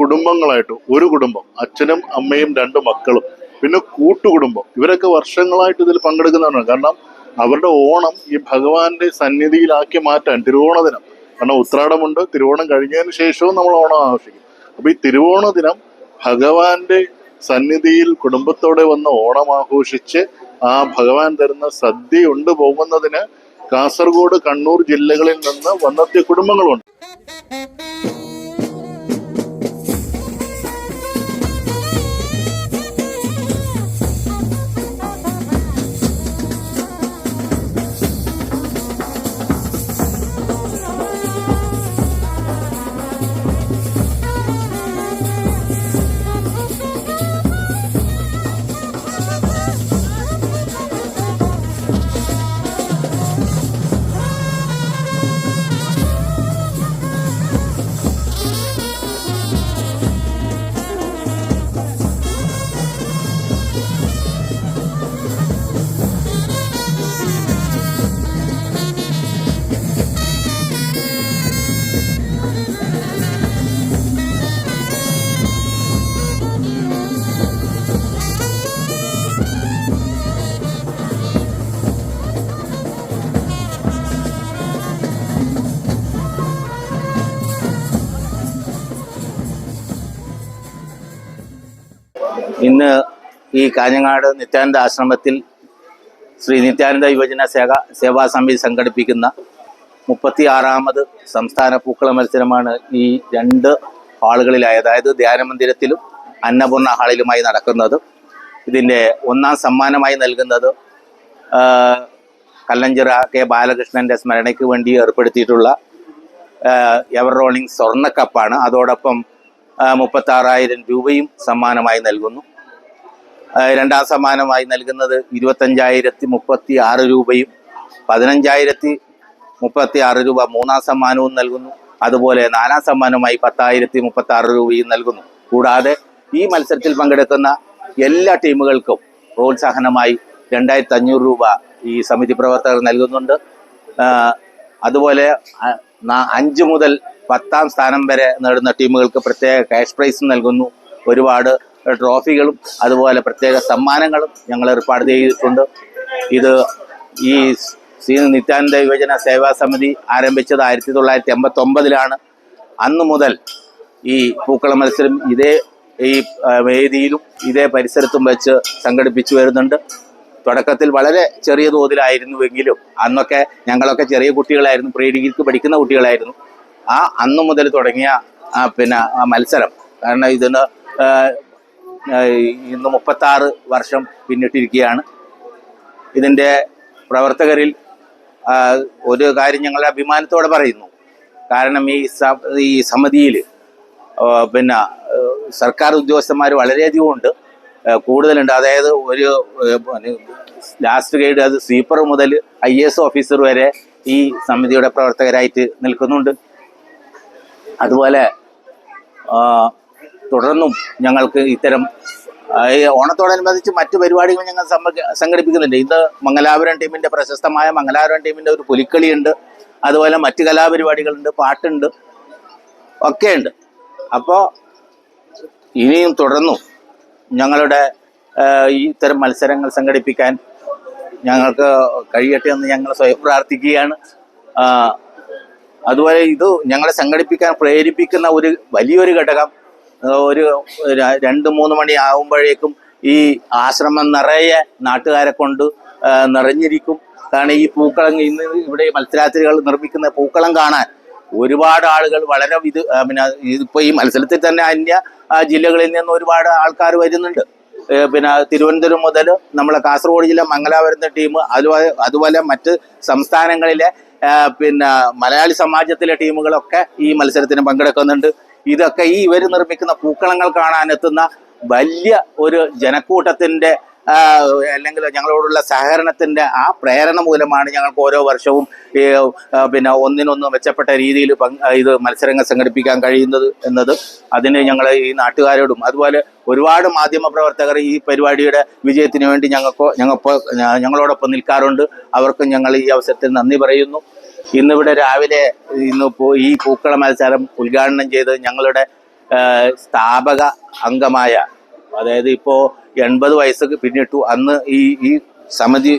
കുടുംബങ്ങളായിട്ട് ഒരു കുടുംബം അച്ഛനും അമ്മയും രണ്ട് മക്കളും പിന്നെ കൂട്ടുകുടുംബം. ഇവരൊക്കെ വർഷങ്ങളായിട്ട് ഇതിൽ പങ്കെടുക്കുന്നവരാണ്. കാരണം അവരുടെ ഓണം ഈ ഭഗവാന്റെ സന്നിധിയിലാക്കി മാറ്റാൻ തിരുവോണ ദിനം കാരണം ഉത്രാടമുണ്ട് തിരുവോണം കഴിഞ്ഞതിന് ശേഷവും നമ്മൾ ഓണം ആഘോഷിക്കും. അപ്പൊ ഈ തിരുവോണ ദിനം ഭഗവാന്റെ സന്നിധിയിൽ കുടുംബത്തോടെ വന്ന് ഓണം ആഘോഷിച്ച് ആ ഭഗവാൻ തരുന്ന സദ്യ ഉണ്ട് പോകുന്നതിന് കാസർഗോഡ് കണ്ണൂർ ജില്ലകളിൽ നിന്ന് വന്നെത്തിയ കുടുംബങ്ങളുണ്ട്. ഈ കാഞ്ഞങ്ങാട് നിത്യാനന്ദ ആശ്രമത്തിൽ ശ്രീ നിത്യാനന്ദ യുവജന സേവ സേവാ സമിതി സംഘടിപ്പിക്കുന്ന മുപ്പത്തി ആറാമത് സംസ്ഥാന പൂക്കള മത്സരമാണ് ഈ രണ്ട് ഹാളുകളിലായി അതായത് ധ്യാനമന്ദിരത്തിലും അന്നപൂർണ ഹാളിലുമായി നടക്കുന്നത്. ഇതിന്റെ ഒന്നാം സമ്മാനമായി നൽകുന്നത് കല്ലഞ്ചിറ കെ ബാലകൃഷ്ണന്റെ സ്മരണയ്ക്ക് വേണ്ടി ഏർപ്പെടുത്തിയിട്ടുള്ള എവർ റോളിംഗ് സ്വർണക്കപ്പാണ്. അതോടൊപ്പം മുപ്പത്താറായിരം രൂപയും സമ്മാനമായി നൽകുന്നു. രണ്ടാം സമ്മാനമായി നൽകുന്നത് ഇരുപത്തഞ്ചായിരത്തി മുപ്പത്തി ആറ് രൂപയും പതിനഞ്ചായിരത്തി മുപ്പത്തി ആറ് രൂപ മൂന്നാം സമ്മാനവും നൽകുന്നു. അതുപോലെ നാലാം സമ്മാനമായി പത്തായിരത്തി മുപ്പത്തി ആറ് രൂപയും നൽകുന്നു. കൂടാതെ ഈ മത്സരത്തിൽ പങ്കെടുക്കുന്ന എല്ലാ ടീമുകൾക്കും പ്രോത്സാഹനമായി രണ്ടായിരത്തി അഞ്ഞൂറ് രൂപ ഈ സമിതി പ്രവർത്തകർ നൽകുന്നുണ്ട്. അതുപോലെ അഞ്ച് മുതൽ പത്താം സ്ഥാനം വരെ നേടുന്ന ടീമുകൾക്ക് പ്രത്യേക ക്യാഷ് പ്രൈസും നൽകുന്നു. ഒരുപാട് ട്രോഫികളും അതുപോലെ പ്രത്യേക സമ്മാനങ്ങളും ഞങ്ങൾ ഏർപ്പാട് ചെയ്തിട്ടുണ്ട്. ഇത് ഈ ശ്രീ നിത്യാനന്ദ യുവജന സേവാ സമിതി ആരംഭിച്ചത് ആയിരത്തി തൊള്ളായിരത്തി എൺപത്തി ഒമ്പതിലാണ് അന്ന് മുതൽ ഈ പൂക്കള മത്സരം ഇതേ ഈ വേദിയിലും ഇതേ പരിസരത്തും വെച്ച് സംഘടിപ്പിച്ചു വരുന്നുണ്ട്. തുടക്കത്തിൽ വളരെ ചെറിയ തോതിലായിരുന്നുവെങ്കിലും അന്നൊക്കെ ഞങ്ങളൊക്കെ ചെറിയ കുട്ടികളായിരുന്നു പ്രീ ഡിഗ്രിക്ക് പഠിക്കുന്ന കുട്ടികളായിരുന്നു. ആ അന്നു മുതൽ തുടങ്ങിയ പിന്നെ മത്സരം. കാരണം ഇതിന് ഇന്ന് മുപ്പത്തി ആറ് വർഷം പിന്നിട്ടിരിക്കുകയാണ്. ഇതിന്റെ പ്രവർത്തകരിൽ ഒരു കാര്യം ഞങ്ങൾ അഭിമാനത്തോടെ പറയുന്നു. കാരണം ഈ ഈ സമിതിയിൽ പിന്നെ സർക്കാർ ഉദ്യോഗസ്ഥന്മാർ വളരെയധികം ഉണ്ട്. കൂടുതലുണ്ട്. അതായത് ഒരു ലാസ്റ്റ് ഗൈഡ് അത് സ്വീപ്പർ മുതൽ ഐ എസ് ഓഫീസർ വരെ ഈ സമിതിയുടെ പ്രവർത്തകരായിട്ട് നിൽക്കുന്നുണ്ട്. അതുപോലെ തുടർന്നും ഞങ്ങൾക്ക് ഇത്തരം ഈ ഓണത്തോടനുബന്ധിച്ച് മറ്റു പരിപാടികൾ ഞങ്ങൾ സംഘടിപ്പിക്കുന്നുണ്ട്. ഇത് മംഗലാപുരം ടീമിന്റെ പ്രശസ്തമായ മംഗലാപുരം ടീമിന്റെ ഒരു പുലിക്കളിയുണ്ട്. അതുപോലെ മറ്റു കലാപരിപാടികളുണ്ട് പാട്ടുണ്ട് ഒക്കെയുണ്ട്. അപ്പോൾ ഇനിയും തുടർന്നും ഞങ്ങളുടെ ഇത്തരം മത്സരങ്ങൾ സംഘടിപ്പിക്കാൻ ഞങ്ങൾക്ക് കഴിയട്ടെ എന്ന് ഞങ്ങൾ സ്വയം പ്രാർത്ഥിക്കുകയാണ്. അതുപോലെ ഇത് ഞങ്ങളെ സംഘടിപ്പിക്കാൻ പ്രേരിപ്പിക്കുന്ന ഒരു വലിയൊരു ഘടകം ഒരു രണ്ട് മൂന്ന് മണി ആകുമ്പോഴേക്കും ഈ ആശ്രമം നിറയെ നാട്ടുകാരെ കൊണ്ട് നിറഞ്ഞിരിക്കും. കാരണം ഈ പൂക്കളം ഇന്ന് ഇവിടെ മത്സരാത്രികൾ നിർമ്മിക്കുന്ന പൂക്കളം കാണാൻ ഒരുപാട് ആളുകൾ വളരെ ഇത് പിന്നെ ഇതിപ്പോ ഈ മത്സരത്തിൽ തന്നെ അന്യ ജില്ലകളിൽ നിന്ന് ഒരുപാട് ആൾക്കാർ വരുന്നുണ്ട്. പിന്നെ തിരുവനന്തപുരം മുതൽ നമ്മളെ കാസർഗോഡ് ജില്ല മംഗലാപുരത്തെ ടീം അതുപോലെ അതുപോലെ മറ്റ് സംസ്ഥാനങ്ങളിലെ പിന്നെ മലയാളി സമാജത്തിലെ ടീമുകളൊക്കെ ഈ മത്സരത്തിന് പങ്കെടുക്കുന്നുണ്ട്. ഇതൊക്കെ ഈ ഇവർ നിർമ്മിക്കുന്ന പൂക്കളങ്ങൾ കാണാനെത്തുന്ന വലിയ ഒരു ജനക്കൂട്ടത്തിന്റെ അല്ലെങ്കിൽ ഞങ്ങളോടുള്ള സഹകരണത്തിന്റെ ആ പ്രേരണ മൂലമാണ് ഞങ്ങൾക്ക് ഓരോ വർഷവും പിന്നെ ഒന്നിനൊന്ന് മെച്ചപ്പെട്ട രീതിയിൽ ഇത് മത്സരങ്ങൾ സംഘടിപ്പിക്കാൻ കഴിയുന്നത് എന്നത് അതിന് ഞങ്ങൾ ഈ നാട്ടുകാരോടും അതുപോലെ ഒരുപാട് മാധ്യമ പ്രവർത്തകർ ഈ പരിപാടിയുടെ വിജയത്തിന് വേണ്ടി ഞങ്ങൾക്ക് ഞങ്ങൾ ഞങ്ങളോടൊപ്പം നിൽക്കാറുണ്ട്. അവർക്കും ഞങ്ങൾ ഈ അവസരത്തിൽ നന്ദി പറയുന്നു. ഇന്നിവിടെ രാവിലെ ഇന്ന് ഈ പൂക്കള മത്സരം ഉദ്ഘാടനം ചെയ്ത് ഞങ്ങളുടെ സ്ഥാപക അംഗമായ അതായത് ഇപ്പോ എൺപത് വയസ്സ് പിന്നിട്ടു അന്ന് ഈ ഈ സമിതി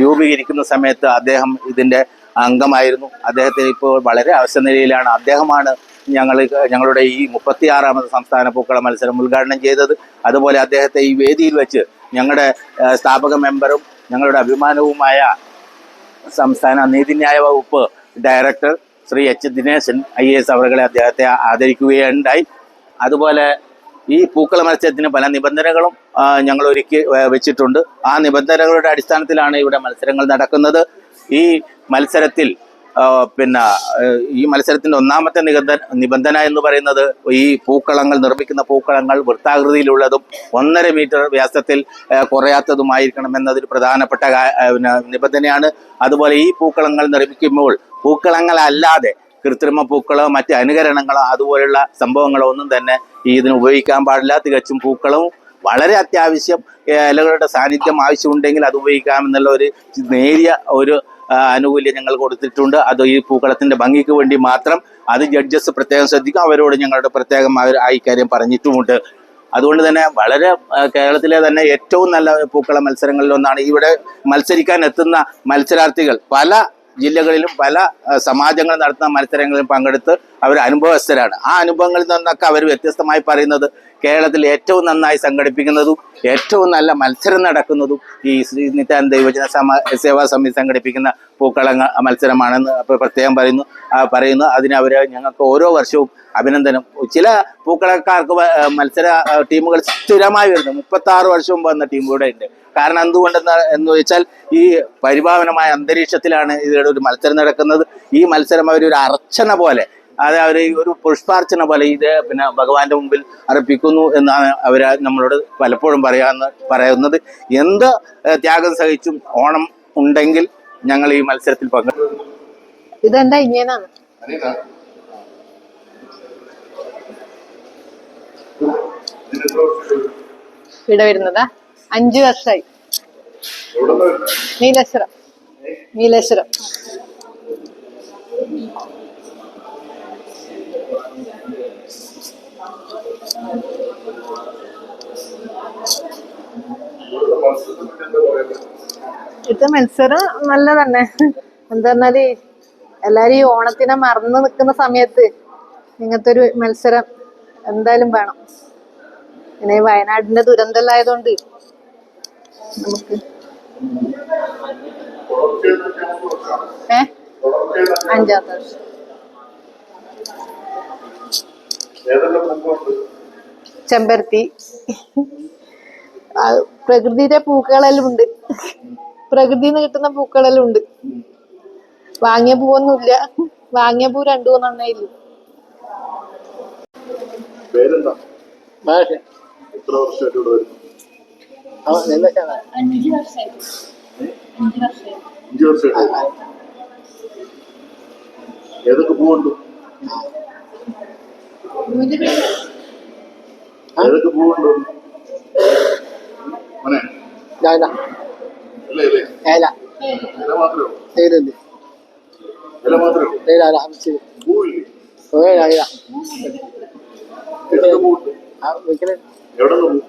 രൂപീകരിക്കുന്ന സമയത്ത് അദ്ദേഹം ഇതിന്റെ അംഗമായിരുന്നു. അദ്ദേഹത്തിന് ഇപ്പോൾ വളരെ അവശ നിലയിലാണ്. അദ്ദേഹമാണ് ഞങ്ങൾ ഞങ്ങളുടെ ഈ മുപ്പത്തിയാറാമത് സംസ്ഥാന പൂക്കള മത്സരം ഉദ്ഘാടനം ചെയ്തത്. അതുപോലെ അദ്ദേഹത്തെ ഈ വേദിയിൽ വെച്ച് ഞങ്ങളുടെ സ്ഥാപക മെമ്പറും ഞങ്ങളുടെ അഭിമാനവുമായ സംസ്ഥാന നീതിന്യായ വകുപ്പ് director Shri H Dineshan I S അവരുടെ അദ്ദേഹത്തെ ആദരിക്കുകയുണ്ടായി. അതുപോലെ ഈ പൂക്കള മത്സരത്തിന് പല നിബന്ധനകളും ഞങ്ങൾ ഒരുക്കി വെച്ചിട്ടുണ്ട്. ആ നിബന്ധനകളുടെ അടിസ്ഥാനത്തിലാണ് ഇവിടെ മത്സരങ്ങൾ നടക്കുന്നത്. ഈ മത്സരത്തിൽ പിന്നെ ഈ മത്സരത്തിന്റെ ഒന്നാമത്തെ നിബന്ധന നിബന്ധന എന്ന് പറയുന്നത് ഈ പൂക്കളങ്ങൾ നിർമ്മിക്കുന്ന പൂക്കളങ്ങൾ വൃത്താകൃതിയിലുള്ളതും ഒന്നര മീറ്റർ വ്യാസത്തിൽ കുറയാത്തതുമായിരിക്കണം എന്നതൊരു പ്രധാനപ്പെട്ട നിബന്ധനയാണ്. അതുപോലെ ഈ പൂക്കളങ്ങൾ നിർമ്മിക്കുമ്പോൾ പൂക്കളങ്ങളല്ലാതെ കൃത്രിമ പൂക്കളോ മറ്റ് അനുകരണങ്ങളോ അതുപോലുള്ള സംഭവങ്ങളോ ഒന്നും തന്നെ ഈ ഇതിന് ഉപയോഗിക്കാൻ പാടില്ല. തികച്ചും പൂക്കളവും വളരെ അത്യാവശ്യം ഇലകളുടെ സാന്നിധ്യം ആവശ്യമുണ്ടെങ്കിൽ അത് ഉപയോഗിക്കാമെന്നുള്ള ഒരു നേരിയ ഒരു ആനുകൂല്യം ഞങ്ങൾ കൊടുത്തിട്ടുണ്ട്. അത് ഈ പൂക്കളത്തിന്റെ ഭംഗിക്ക് വേണ്ടി മാത്രം അത് ജഡ്ജസ് പ്രത്യേകം ശ്രദ്ധിക്കും. അവരോട് ഞങ്ങളുടെ പ്രത്യേകം അവർ ആ ഇക്കാര്യം പറഞ്ഞിട്ടുമുണ്ട്. അതുകൊണ്ട് തന്നെ വളരെ കേരളത്തിലെ തന്നെ ഏറ്റവും നല്ല പൂക്കള മത്സരങ്ങളിൽ ഒന്നാണ് ഇവിടെ മത്സരിക്കാൻ എത്തുന്ന മത്സരാർത്ഥികൾ. പല ജില്ലകളിലും പല സമാജങ്ങൾ നടത്തുന്ന മത്സരങ്ങളിലും പങ്കെടുത്ത് അവർ അനുഭവസ്ഥരാണ്. ആ അനുഭവങ്ങളിൽ നിന്നൊക്കെ അവർ വ്യത്യസ്തമായി പറയുന്നത് കേരളത്തിൽ ഏറ്റവും നന്നായി സംഘടിപ്പിക്കുന്നതും ഏറ്റവും നല്ല മത്സരം നടക്കുന്നതും ഈ ശ്രീ നിത്യാനന്ദ യുവജന സമ സേവാ സമിതി സംഘടിപ്പിക്കുന്ന പൂക്കളങ്ങ മത്സരമാണെന്ന് പ്രത്യേകം പറയുന്നു. പറയുന്നു. അതിന് ഞങ്ങൾക്ക് ഓരോ വർഷവും അഭിനന്ദനം. ചില പൂക്കളക്കാർക്ക് മത്സര ടീമുകൾ സ്ഥിരമായി വരുന്നു. മുപ്പത്തി ആറ് വർഷം മുമ്പ് വന്ന ടീം ഇവിടെ ഉണ്ട്. കാരണം എന്തുകൊണ്ടെന്ന് എന്ന് വെച്ചാൽ ഈ പരിഭാവനമായ അന്തരീക്ഷത്തിലാണ് ഇതിലൂടെ ഒരു മത്സരം നടക്കുന്നത്. ഈ മത്സരം അവർ ഒരു അർച്ചന പോലെ അത് അവർ ഒരു പുഷ്പാർച്ചന പോലെ ഇത് പിന്നെ ഭഗവാന്റെ മുമ്പിൽ അർപ്പിക്കുന്നു എന്നാണ് അവർ നമ്മളോട് പലപ്പോഴും പറയാന്ന് പറയുന്നത്. എന്ത് ത്യാഗം സഹിച്ചും ഓണം ഉണ്ടെങ്കിൽ ഞങ്ങൾ ഈ മത്സരത്തിൽ പങ്കെടുക്കും ഇതെന്താ ഇങ്ങനെയാണ് ഇവിടെ വരുന്നതാ? അഞ്ചു വർഷമായി നീലേശ്വരം. നീലേശ്വരം. ഇത് മത്സരം നല്ല തന്നെ എന്താ പറഞ്ഞാൽ എല്ലാരും ഈ ഓണത്തിനെ മറന്നു നിൽക്കുന്ന സമയത്ത് ഇങ്ങനത്തെ ഒരു മത്സരം എന്തായാലും വേണം. പിന്നെ വയനാടിന്റെ ദുരന്തമായതുകൊണ്ട് നമുക്ക് ഏ? അഞ്ചാമത്തെ വർഷം. ചെമ്പരത്തി. പ്രകൃതിയുടെ പൂക്കളെല്ലാം ഉണ്ട്. പ്രകൃതിയിൽ നിന്ന് കിട്ടുന്ന പൂക്കളെല്ലാം ഉണ്ട്. വാങ്ങിയ പൂവൊന്നുമില്ല. വാങ്ങിയ പൂ രണ്ടു മൂന്നെണ്ണേ ഇല്ല ഏതൊക്കെ പൂവുണ്ട്? ഏതൊക്കെ പൂവുണ്ട് മോനെ. ഇല്ല ഇല്ലേ. ഇല മാത്രമേ ഉള്ളൂ. ഇല മാത്രമേ ഉള്ളൂ. പൂവില്ലേ? ഏതൊക്കെ പൂവുണ്ട് എവിടെ നിന്ന് പൂ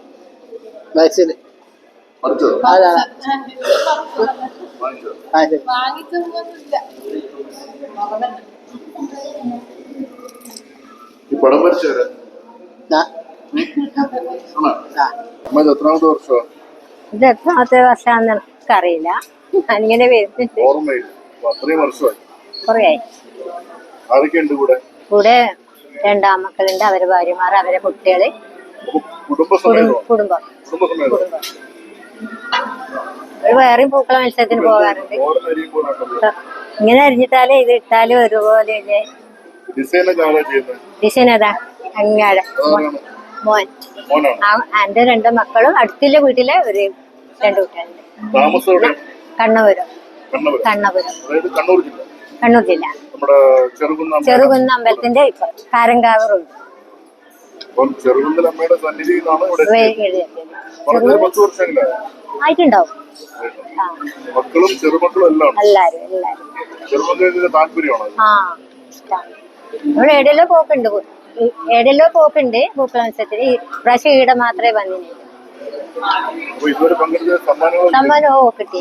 പറിച്ചതോ? വാങ്ങിച്ചതോ ഈ പടം വരച്ചേരാ അമ്മ ഇത് എത്രാമത്തെ വർഷമാ ഇത് എത്രാമത്തെ വർഷമാണെന്ന് എനിക്കറിയില്ല. ഞാനിങ്ങനെ വരുന്നുണ്ട്. കുറേയായി കൂടെ? രണ്ടാം മക്കളുണ്ട്. അവരെ ഭാര്യമാർ അവരെ കുട്ടികൾ. കുടുംബം ഒരു വേറെയും പൂക്കള മത്സരത്തിന് പോകാറുണ്ട്. ഇങ്ങനെ അരിഞ്ഞിട്ടാലേ ഇത് ഇട്ടാലും ഒരുപോലെ ഡിസൈൻ അതാ അങ്ങാടെ. മോൻ. എന്റെ രണ്ട് മക്കളും അടുത്തുള്ള വീട്ടിലെ ഒരു രണ്ട് കുട്ടികളുണ്ട്. കണ്ണപുരം കണ്ണപുരം കണ്ണൂർ ജില്ല. ചെറുകുന്ന അമ്പലത്തിന്റെ ഇപ്പൊ കാരങ്കാവ് റോഡ്. ആയിട്ടുണ്ടാവും. മക്കളും ചെറുമക്കളും എല്ലാം എല്ലാരും എല്ലാരും താല്പര്യമാണ്? ആ ഇവിടെ എവിടെയെല്ലാം പോക്കുണ്ട് എവിടെയല്ലോ പോക്കുണ്ട് പൂക്കള മത്സരത്തിന് ഈ പ്രാവശ്യം ഈടെ മാത്രമേ വന്നിട്ടുള്ളൂ സമ്മാനം ഓ കിട്ടി.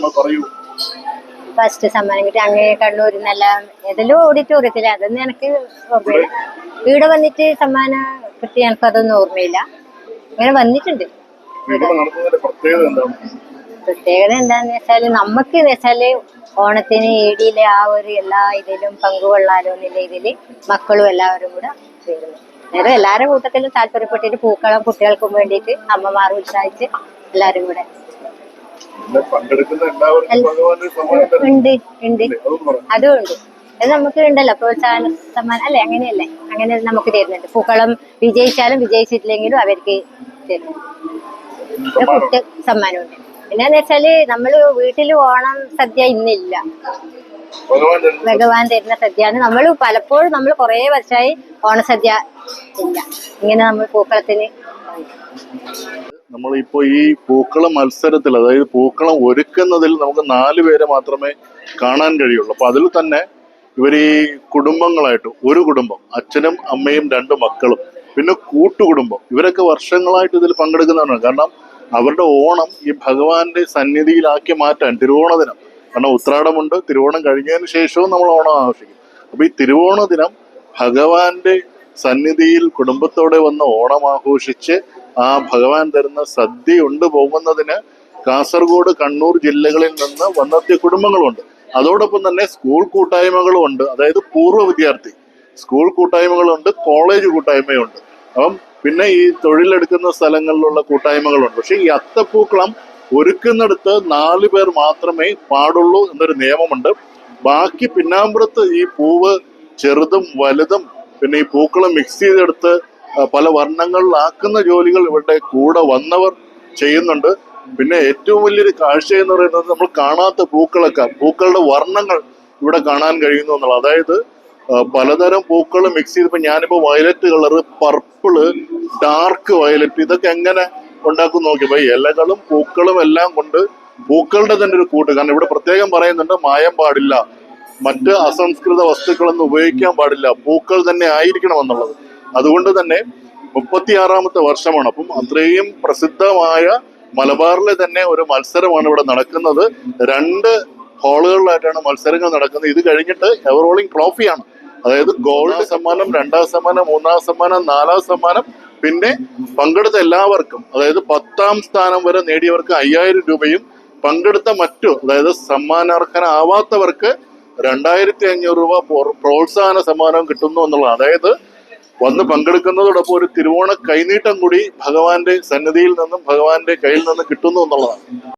ഫസ്റ്റ് സമ്മാനം കിട്ടി. അങ്ങനെ കണ്ണൂരിൽ നല്ല ഏതെല്ലോ ഓഡിറ്റോറിയത്തിൽ അതൊന്നും എനിക്ക് ഓർമ്മയില്ല. ഇവിടെ വന്നിട്ട് സമ്മാനം കിട്ടി എനിക്ക് അതൊന്നും ഓർമ്മയില്ല. അങ്ങനെ വന്നിട്ടുണ്ട്. പ്രത്യേകത എന്താന്ന് വെച്ചാൽ നമുക്ക് വെച്ചാൽ ഓണത്തിന് ഏടിയിലെ ആ ഒരു എല്ലാ ഇതിലും പങ്കുകൊള്ളാലോ എന്നുള്ള ഇതിൽ മക്കളും എല്ലാവരും കൂടെ ചേരുന്നു എല്ലാവരുടെ കൂട്ടത്തിലും താല്പര്യപ്പെട്ടിട്ട് പൂക്കളും കുട്ടികൾക്കും വേണ്ടിട്ട് അമ്മമാർ ഉത്സാഹിച്ച് എല്ലാരും കൂടെ. ഉണ്ട് അതും ഉണ്ട്. അത് നമുക്ക് ഉണ്ടല്ലോ പ്രോത്സാഹന സമ്മാനം. അല്ലെ അങ്ങനെയല്ലേ? അങ്ങനെ നമുക്ക് തരുന്നുണ്ട്. പൂക്കളം വിജയിച്ചാലും വിജയിച്ചിട്ടില്ലെങ്കിലും അവർക്ക് തരുന്നുണ്ട് കുട്ടി സമ്മാനമുണ്ട്. പിന്നെന്ന് വെച്ചാൽ നമ്മൾ വീട്ടിൽ ഓണം സദ്യ ഇന്നില്ല. ഭഗവാൻ തരുന്ന സദ്യയാണ്. നമ്മൾ പലപ്പോഴും നമ്മൾ കുറെ വർഷമായി ഓണസദ്യ ഇല്ല. ഇങ്ങനെ നമ്മൾ പൂക്കളത്തിന് നമ്മളിപ്പോ ഈ പൂക്കള മത്സരത്തിൽ അതായത് പൂക്കളം ഒരുക്കുന്നതിൽ നമുക്ക് നാല് പേരെ മാത്രമേ കാണാൻ കഴിയുള്ളൂ. അപ്പൊ അതിൽ തന്നെ ഇവർ ഈ കുടുംബങ്ങളായിട്ട് ഒരു കുടുംബം അച്ഛനും അമ്മയും രണ്ട് മക്കളും പിന്നെ കൂട്ടുകുടുംബം ഇവരൊക്കെ വർഷങ്ങളായിട്ട് ഇതിൽ പങ്കെടുക്കുന്നവരാണ്. കാരണം അവരുടെ ഓണം ഈ ഭഗവാന്റെ സന്നിധിയിലാക്കി മാറ്റാൻ തിരുവോണ ദിനം കാരണം ഉത്രാടമുണ്ട് തിരുവോണം കഴിഞ്ഞതിന് ശേഷവും നമ്മൾ ഓണം ആഘോഷിക്കും. അപ്പൊ ഈ തിരുവോണ ദിനം ഭഗവാന്റെ സന്നിധിയിൽ കുടുംബത്തോടെ വന്ന് ഓണം ആഘോഷിച്ച് ആ ഭഗവാൻ തരുന്ന സദ്യ ഉണ്ട് പോകുന്നതിന് കാസർഗോഡ് കണ്ണൂർ ജില്ലകളിൽ നിന്ന് വന്നെത്തിയ കുടുംബങ്ങളുണ്ട്. അതോടൊപ്പം തന്നെ സ്കൂൾ കൂട്ടായ്മകളും ഉണ്ട്. അതായത് പൂർവ വിദ്യാർത്ഥി. സ്കൂൾ കൂട്ടായ്മകളുണ്ട് കോളേജ് കൂട്ടായ്മയുണ്ട്. അപ്പം പിന്നെ ഈ തൊഴിലെടുക്കുന്ന സ്ഥലങ്ങളിലുള്ള കൂട്ടായ്മകളുണ്ട്. പക്ഷെ ഈ അത്തപ്പൂക്കളം ഒരുക്കുന്നിടത്ത് നാല് പേർ മാത്രമേ പാടുള്ളൂ എന്നൊരു നിയമമുണ്ട്. ബാക്കി പിന്നാമ്പുറത്ത് ഈ പൂവ് ചെറുതും വലുതും പിന്നെ ഈ പൂക്കളം മിക്സ് ചെയ്തെടുത്ത് പല വർണങ്ങളിലാക്കുന്ന ജോലികൾ ഇവരുടെ കൂടെ വന്നവർ ചെയ്യുന്നുണ്ട്. പിന്നെ ഏറ്റവും വലിയൊരു കാഴ്ച എന്ന് പറയുന്നത് നമ്മൾ കാണാത്ത പൂക്കളൊക്കെ പൂക്കളുടെ വർണങ്ങൾ ഇവിടെ കാണാൻ കഴിയുന്നു എന്നുള്ളത്. അതായത് പലതരം പൂക്കൾ മിക്സ് ചെയ്ത് ഇപ്പൊ ഞാനിപ്പോ violet colour purple dark violet ഇതൊക്കെ എങ്ങനെ ഉണ്ടാക്കും നോക്കിയപ്പോ ഇലകളും പൂക്കളും എല്ലാം കൊണ്ട് പൂക്കളുടെ തന്നെ ഒരു കൂട്ട്. കാരണം ഇവിടെ പ്രത്യേകം പറയുന്നുണ്ട് മായം പാടില്ല. മറ്റ് അസംസ്കൃത വസ്തുക്കളൊന്നും ഉപയോഗിക്കാൻ പാടില്ല. പൂക്കൾ തന്നെ ആയിരിക്കണം എന്നുള്ളത് അതുകൊണ്ട് തന്നെ മുപ്പത്തിയാറാമത്തെ വർഷമാണ്. അപ്പം അത്രയും പ്രസിദ്ധമായ മലബാറിലെ തന്നെ ഒരു മത്സരമാണ് ഇവിടെ നടക്കുന്നത്. രണ്ട് ഹോളുകളിലായിട്ടാണ് മത്സരങ്ങൾ നടക്കുന്നത്. ഇത് കഴിഞ്ഞിട്ട് എവറോളിംഗ് ട്രോഫിയാണ്. അതായത് ഗോൾഡ് സമ്മാനം രണ്ടാം സമ്മാനം മൂന്നാം സമ്മാനം നാലാം സമ്മാനം പിന്നെ പങ്കെടുത്ത എല്ലാവർക്കും അതായത് പത്താം സ്ഥാനം വരെ നേടിയവർക്ക് അയ്യായിരം രൂപയും പങ്കെടുത്ത മറ്റു അതായത് സമ്മാനാർഹനാവാത്തവർക്ക് രണ്ടായിരത്തി അഞ്ഞൂറ് രൂപ പ്രോത്സാഹന സമ്മാനം കിട്ടുന്നു എന്നുള്ളത് അതായത് വന്ന് പങ്കെടുക്കുന്നതോടൊപ്പം ഒരു തിരുവോണ കൈനീട്ടം കൂടി ഭഗവാന്റെ സന്നിധിയിൽ നിന്നും ഭഗവാന്റെ കയ്യിൽ നിന്നും കിട്ടുന്നു എന്നുള്ളതാണ്.